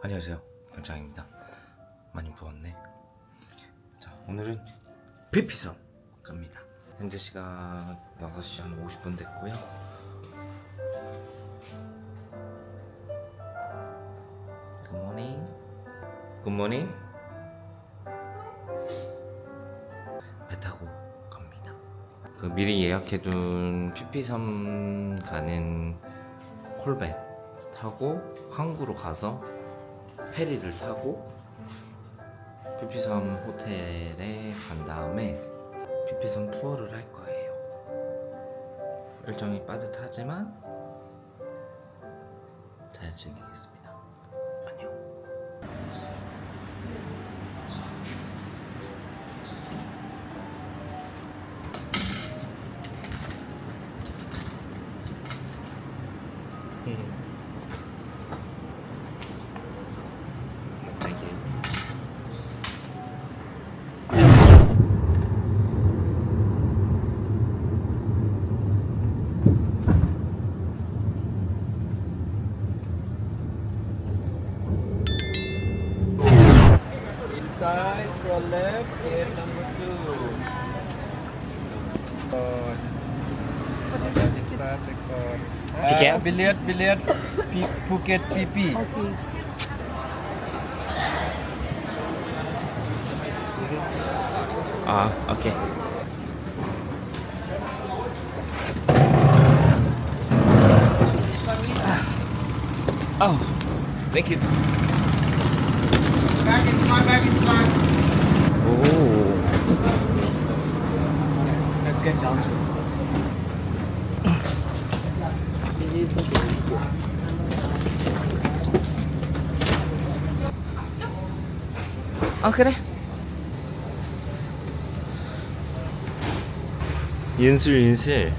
안녕하세요. 경장입니다. 많이 부었네. 자 오늘은 피피섬 갑니다. 현재 시간 6시 한 50분 됐고요. 굿모닝 굿모닝 배 타고 갑니다. 그 미리 예약해둔 피피섬 가는 콜벳 타고 항구로 가서 페리를 타고 피피섬 호텔에 간 다음에 피피섬 투어를 할 거예요. 일정이 빠듯하지만 잘 즐기겠습니다. Billiard, billiard, P- Phuket PP. Okay. 아, 오케이. 아우, 땡큐. 오. Let's get down. 아 그래. 윤슬 윤슬.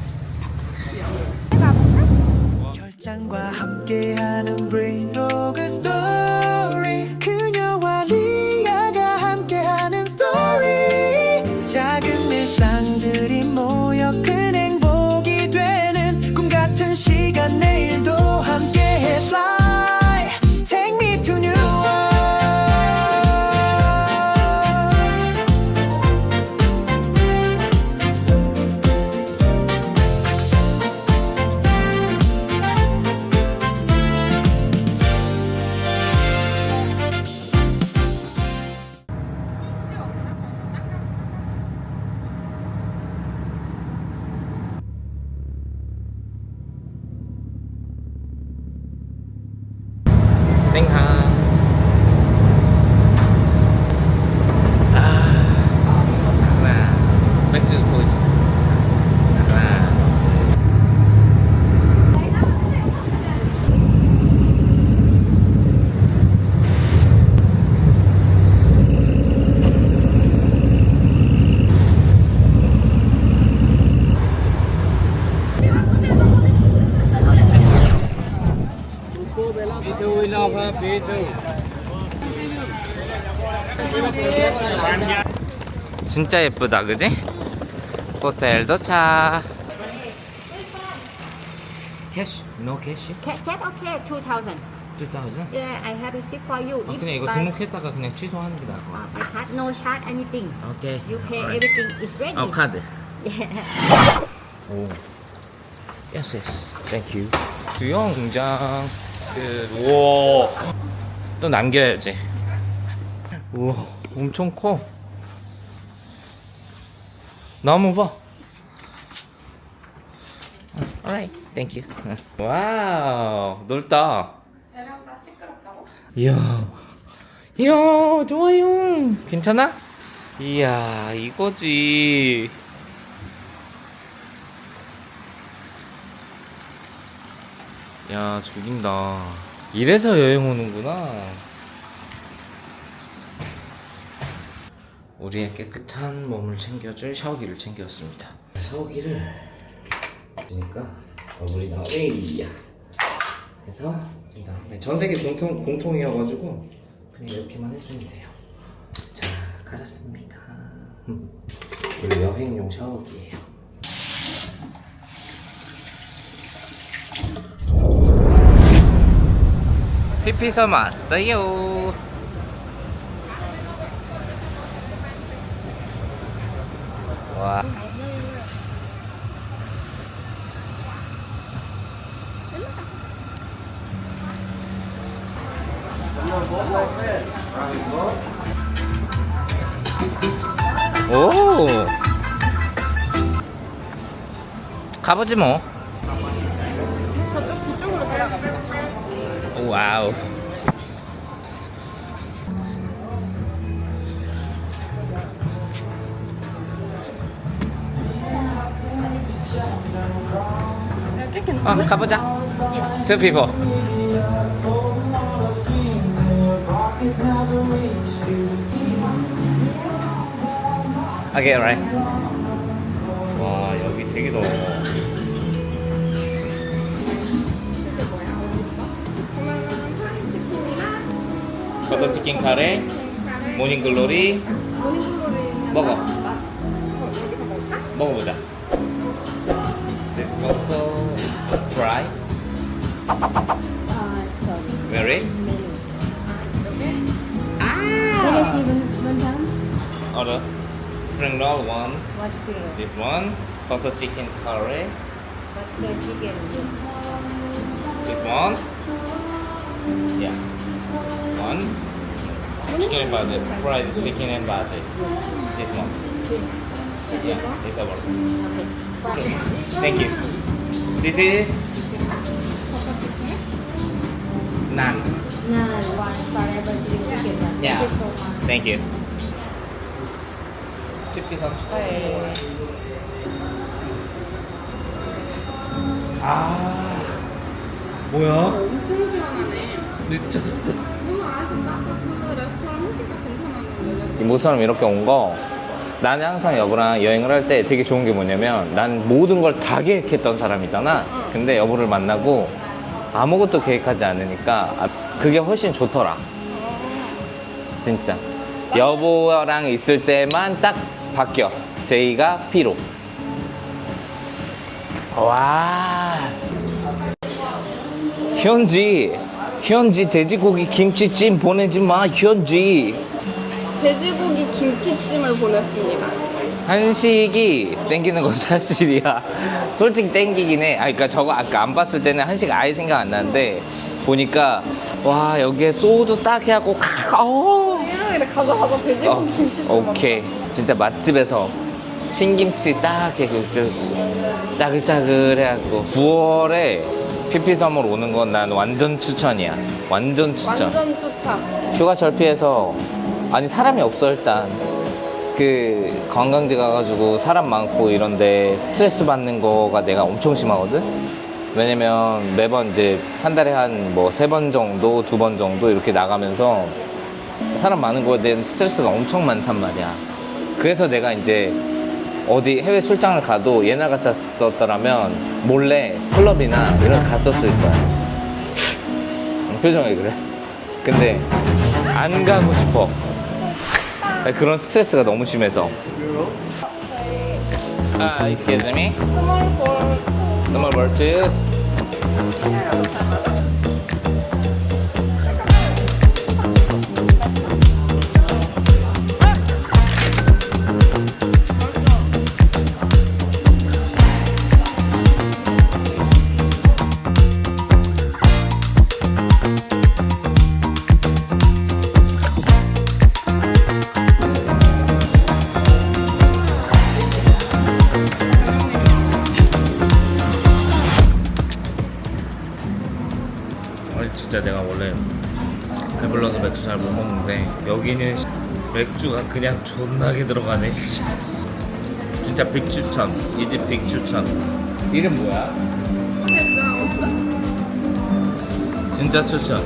진짜 예쁘다, 그지? 호텔 도착. 캐시? No 캐시? Cat, cat okay, 2000. 2000? Yeah, I have receipt for you. 아, If 그냥 이거 by- 등록했다가 그냥 취소하는 게 나을 것 uh, 같아. by card, no charge anything. 오케이. You pay everything is ready. 어, 카드. Yeah. 오. Yes, yes. Thank you. 주영 공장. 그, 우와. 또 남겨야지. 우와, 엄청 커. 나무 봐. Alright, thank you. 와우, 넓다. 배랑 시끄럽다고? 이야, 이야, 좋아요. 괜찮아? 이야, 이거지. 야, 죽인다. 이래서 여행 오는구나. 우리의 깨끗한 몸을 챙겨줄 샤워기를 챙겼습니다. 샤워기를 그러니까 물이. 에이야. 해서 전 세계 공통 공통이어가지고 그냥 이렇게만 해주면 돼요. 자, 갈았습니다. 우리 여행용 샤워기예요. 피피섬 왔어요. 와. 오. 가보지 뭐. 저쪽 뒤쪽으로 돌아가. 와우. 어. 가보자. Two people. Okay, right. 와, 여기 되게 더워. 프라이치킨이랑 버터 치킨 카레, 카레, 모닝 글로리 모닝글로리는 먹어. 나, 나, 어, 여기서. 먹어보자. Order. Spring roll one. What's This one. Butter chicken curry. The chicken? This one. Yeah. One. Chicken and basil. Fried chicken and basil. This one. Yeah, this one. Okay. Thank you. This is naan. Naan, one forever chicken. Yeah. Thank you so much. Thank you. 53 축하해. 아, 뭐야? 엄청 시원하네. 늦었어. 너무 아쉽다. 아까 그 레스토랑 후기가 괜찮았는데. 모처럼 이렇게 온 거 나는 항상 여보랑 여행을 할 때 되게 좋은 게 뭐냐면 난 모든 걸 다 계획했던 사람이잖아 근데 여보를 만나고 아무것도 계획하지 않으니까 아, 그게 훨씬 좋더라 진짜 여보랑 있을 때만 딱 바뀌어 제이가 P로 와 현지 현지 돼지고기 김치찜 보내지 마 현지 돼지고기 김치찜을 보냈습니다. 한식이 땡기는 건 사실이야. 솔직히 땡기긴 해. 아, 그러니까 저거 아까 안 봤을 때는 한식 아예 생각 안 나는데 보니까 와 여기에 소주 따게 하고 어. 이렇게 가서 가서 돼지고기 어, 김치찜. 오케이. 진짜 맛집에서 신김치 딱 이렇게 좀 짜글짜글해갖고 9월에 피피섬으로 오는 건 난 완전 추천이야. 완전 추천. 완전 추천. 휴가철 피해서 아니 사람이 없어 일단 그 관광지 가가지고 사람 많고 이런데 스트레스 받는 거가 내가 엄청 심하거든 왜냐면 매번 이제 한 달에 한 뭐 세 번 정도 두 번 정도 이렇게 나가면서 사람 많은 거에 대한 스트레스가 엄청 많단 말이야 그래서 내가 이제 어디 해외 출장을 가도 옛날 같았었더라면 몰래 클럽이나 이런 데 갔었을 거야 표정이 그래 근데 안 가고 싶어. 아니, 그런 스트레스가 너무 심해서. 아, excuse me. 스몰 볼. Small bird. 진짜 내가 원래 배불러서 맥주 잘 못 먹는데 여기는 맥주가 그냥 존나게 들어가네 씨. 진짜 빅추천 이 집 빅추천 이름 뭐야? 진짜 추천.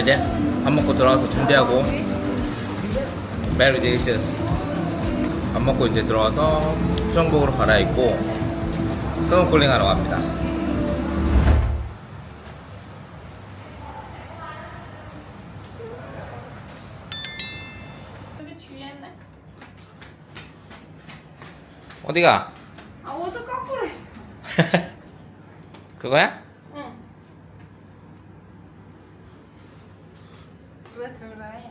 이제 밥 먹고 들어와서 준비하고 Very delicious 밥 먹고 이제 들어와서 수영복으로 갈아입고 스노클링 하러 갑니다 어디가? 아 옷을 거꾸로 해. 그거야? 응. 왜 그래?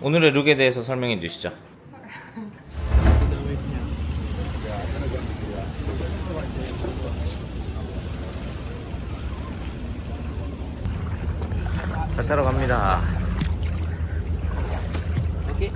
오늘의 룩에 대해서 설명해 주시죠. 배 타러 갑니다. 여기?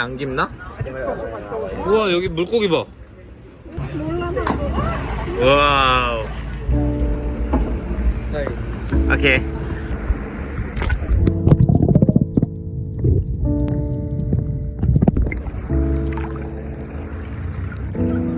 안 깊나? 우와 여기 물고기 봐. 와우. 오케이. 같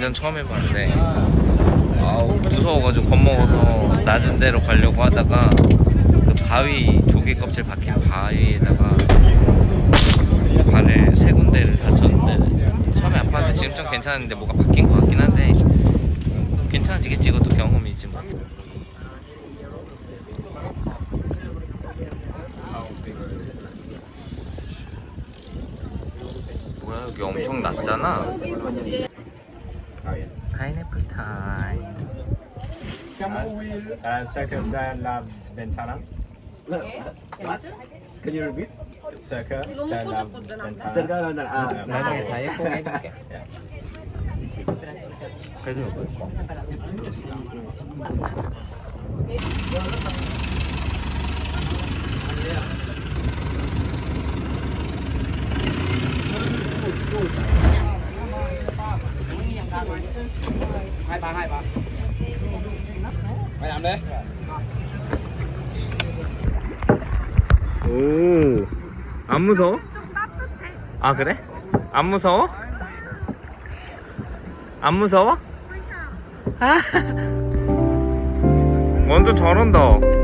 생전 처음 해봤는데 아우 무서워가지고 겁먹어서 낮은 데로 가려고 하다가 그 바위 조개 껍질 박힌 바위에다가 발을 세 군데를 다쳤는데 처음에 아팠는데 지금 좀 괜찮은데 뭐가 바뀐 것 같긴 한데 괜찮아지겠지 이것도 경험이지 뭐. 뭐야 여기 엄청 낮잖아 파인애플 타임 Uh, second, then La Ventana. Can you repeat? Circa, then La Ventana. Uh, 나중에 다 예쁘게 해줄게 그래도 여보 오, 안 무서워? 아 그래? 안 무서워? 안 무서워? 아, 완전 잘한다.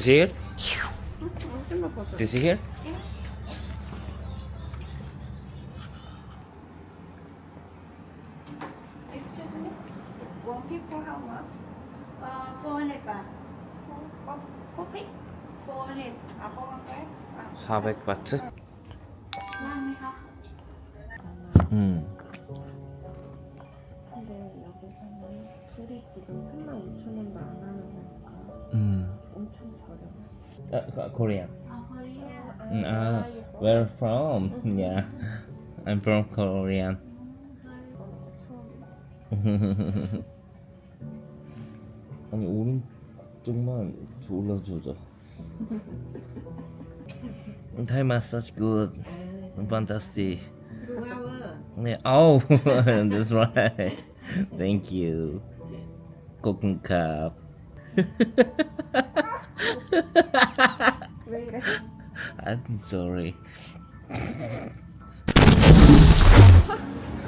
This here? 응, 신발 벗어. This here? Excuse me. One people how much? Uh, 400 baht. 어, 포티? 400. 아, 뻔한데? 아, 400바 엄청 저렴해. Uh, Korea. อ๋อ Korea Mm, uh, where from? Yeah. I'm from Korea. 아니 오른쪽만 올라줘줘. Thai massage good, fantastic. 네, oh, that's right. Thank you. 고군캅. 왜 이래? I'm sorry.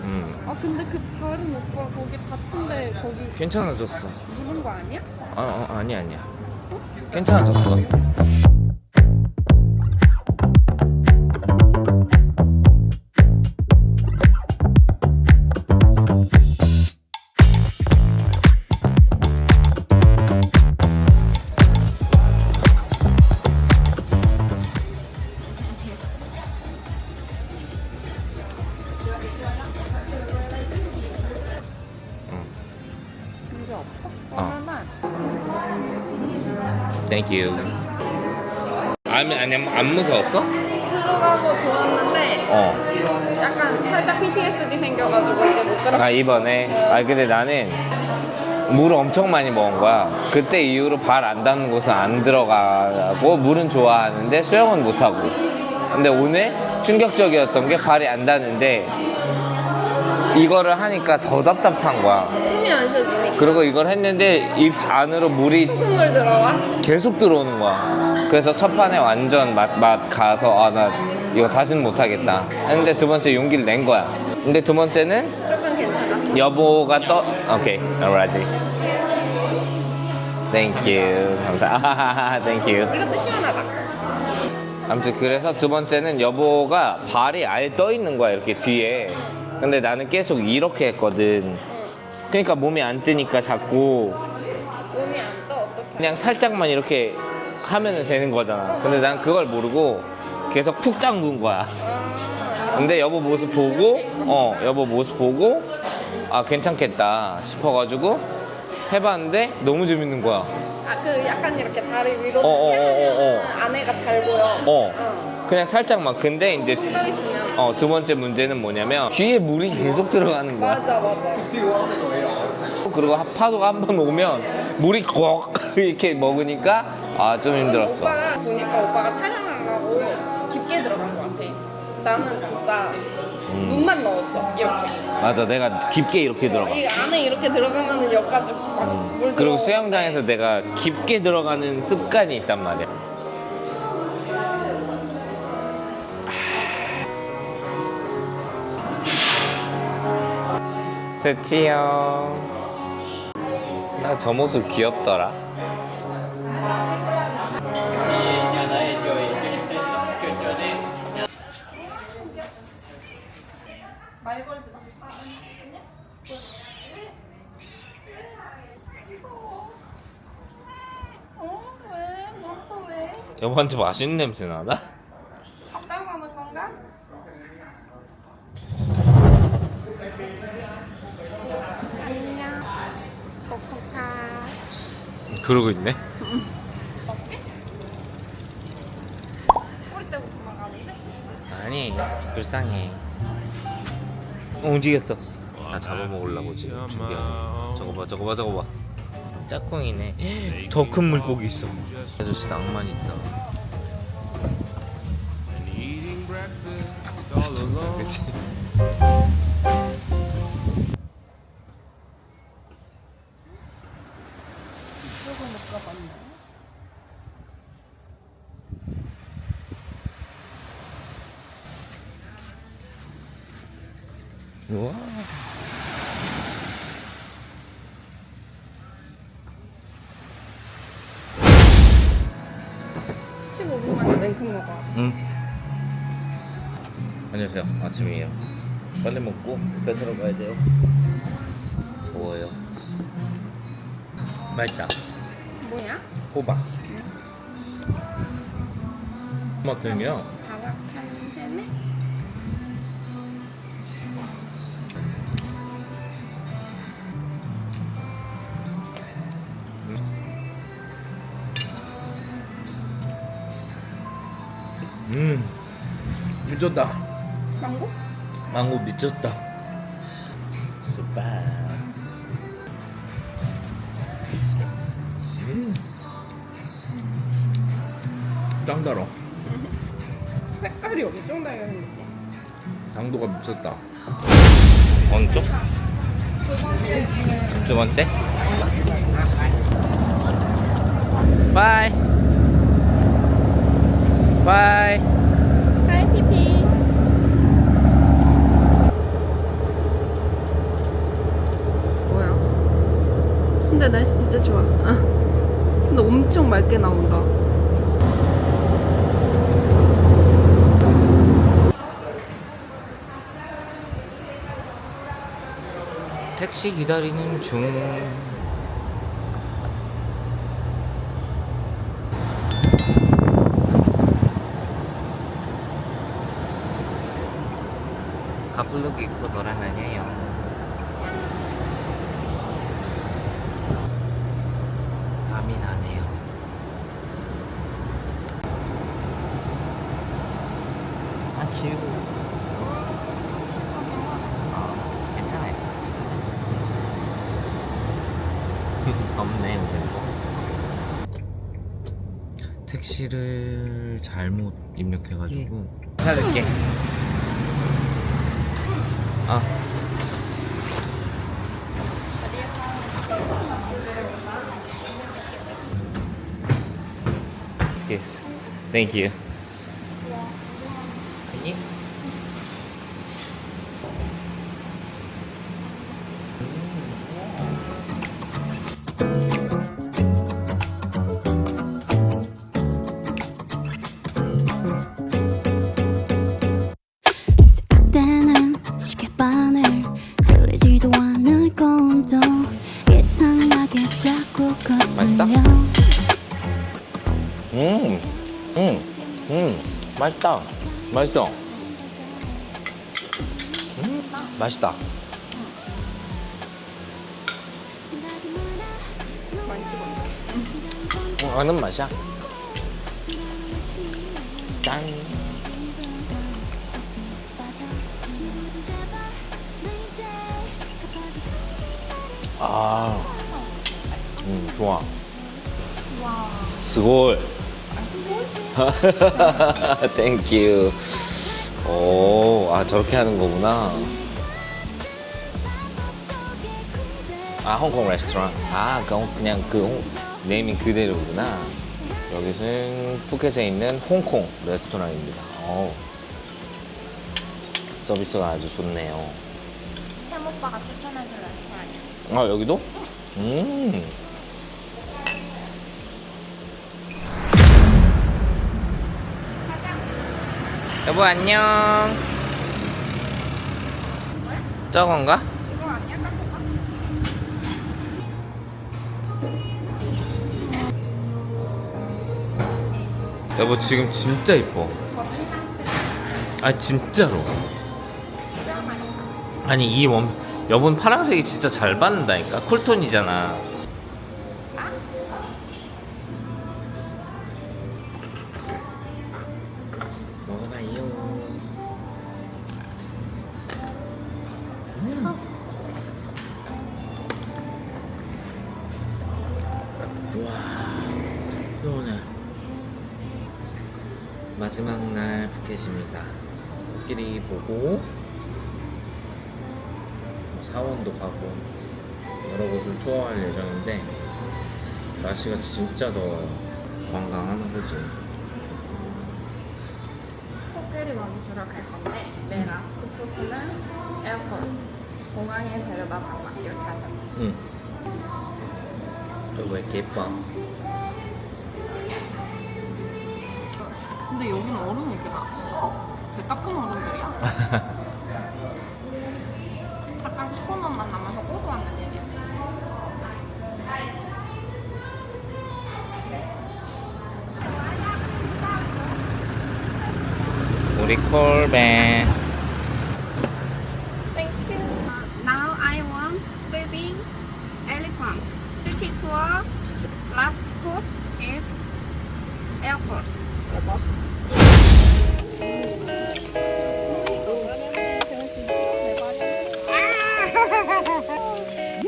음, 아, 근데 그 다른 오빠 거기 다친데 거기 괜찮아졌어. 누른 거 아니야? 아, 어, 아니 아니야. 괜찮아졌어. Thank you. 안, 아니, 안 무서웠어? 들어가고 좋았는데 어. 약간 살짝 PTSD 생겨가지고 이제 못 들어. 아, 이번에. 아, 근데 나는 물을 엄청 많이 먹은 거야. 그때 이후로 발 안 닿는 곳은 안 들어가고 물은 좋아하는데 수영은 못 하고. 근데 오늘 충격적이었던 게 발이 안 닿는데 이거를 하니까 더 답답한 거야. 그리고 이걸 했는데 입 안으로 물이 콧물 들어와? 계속 들어오는 거야. 그래서 첫 판에 완전 맛, 맛 가서 아, 나 이거 다시는 못하겠다. 했는데 두 번째 용기를 낸 거야. 근데 두 번째는 조금 괜찮아. 여보가 떠, 오케이, 알라지. 땡큐. 감사. 땡큐. 이것도 시원하다. 아무튼 그래서 두 번째는 여보가 발이 아예 떠 있는 거야 이렇게 뒤에. 근데 나는 계속 이렇게 했거든. 그러니까 몸이 안 뜨니까 자꾸 몸이 안 떠, 어떡해. 그냥 살짝만 이렇게 하면 되는 거잖아. 근데 난 그걸 모르고 계속 푹 잠근 거야. 근데 여보 모습 보고, 어, 여보 모습 보고, 아, 괜찮겠다 싶어가지고 해봤는데 너무 재밌는 거야. 아, 그 약간 이렇게 다리 위로 어, 어, 어, 어, 하면 어. 안에가 잘 보여. 어. 어. 그냥 살짝만. 근데 이제, 똥떠 있으면. 어, 두 번째 문제는 뭐냐면 귀에 물이 계속 들어가는 거야. 맞아, 맞아. 그리고 하- 파도가 한 번 오면 물이 꺽 이렇게 먹으니까 아, 좀 힘들었어. 오빠가 보니까 오빠가 촬영 안 가고 깊게 들어간 것 같아. 나는 진짜 음. 눈만 넣었어. 이렇게. 맞아, 내가 깊게 이렇게 들어가. 이 안에 이렇게 들어가면은 여기까지 막 물 그리고 들어오고. 수영장에서 내가 깊게 들어가는 습관이 있단 말이야. 됐지요. 나저 모습 귀엽더라. 어? 여보한테 맛있는 냄새 나다? 밥 달고 하는 건가? 안녕. 코코카. 그러고 있네. 꼬리 떼고 도망가는지? 아니, 불쌍해. 어, 움직였어. 나 잡아먹으려고 지금 준비하고. 저거 봐, 저거 봐, 저거 봐. 짝꿍이네. 더 큰 물고기 있어. 아저씨 낭만 있다. 그치? 우와. 15분만 냉큼 먹어. 응. 안녕하세요. 아침이에요. 빨리 먹고 배 타러 가야 돼요. 더워요. 맛있다. 뭐야? 호박. 호박 등이요. 바삭한 셈에? 음. 미쳤다. 망고? 망고 미쳤다. 수박. 짱 달아. 색깔이 엄청 다양해. 당도가 미쳤다. 어느 쪽? 두 번째? 바이. 바이. 하이 피피. 뭐야? 근데 날씨 진짜 좋아. 근데 엄청 맑게 나온다. 택시 기다리는 중. 가플룩 입고 돌아다녀요. 땀이 나네요. 아 귀여워. 아 괜찮아요. 덥네 오늘. 택시를 잘못 입력해가지고 사줄게. 아. Excuse. Thank you. 아니? 맛있어. 음, 맛있다. 어, 아는 맛이야. 짠. 아, 음, 좋아. 스골. 땡큐. 오, 아 저렇게 하는 거구나. 아 홍콩 레스토랑. 아 그, 그냥 그 홍- 네이밍 그대로구나. 여기는 푸켓에 있는 홍콩 레스토랑입니다. 어 서비스가 아주 좋네요. 샘 오빠가 추천해준 레스토랑이야. 아 여기도? 음. 여보 안녕. 저건가? 여보 지금 진짜 이뻐. 아 진짜로. 아니 이 원 여분 파란색이 진짜 잘 받는다니까 쿨톤이잖아. 코끼리 왕주를 갈 건데 내 라스트 코스는 에어포트 공항에 데려다 달라 이렇게 하자. 응. 여보 왜 이렇게 예뻐? 근데 여기는 얼음이 이렇게 다 커. 되게 따끈 얼음들이야. 리 콜뱅. Thank you. Now I want baby elephant. City tour. Last course is airport.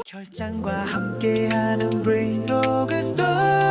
결장과 함께하는 브레인로그 스토리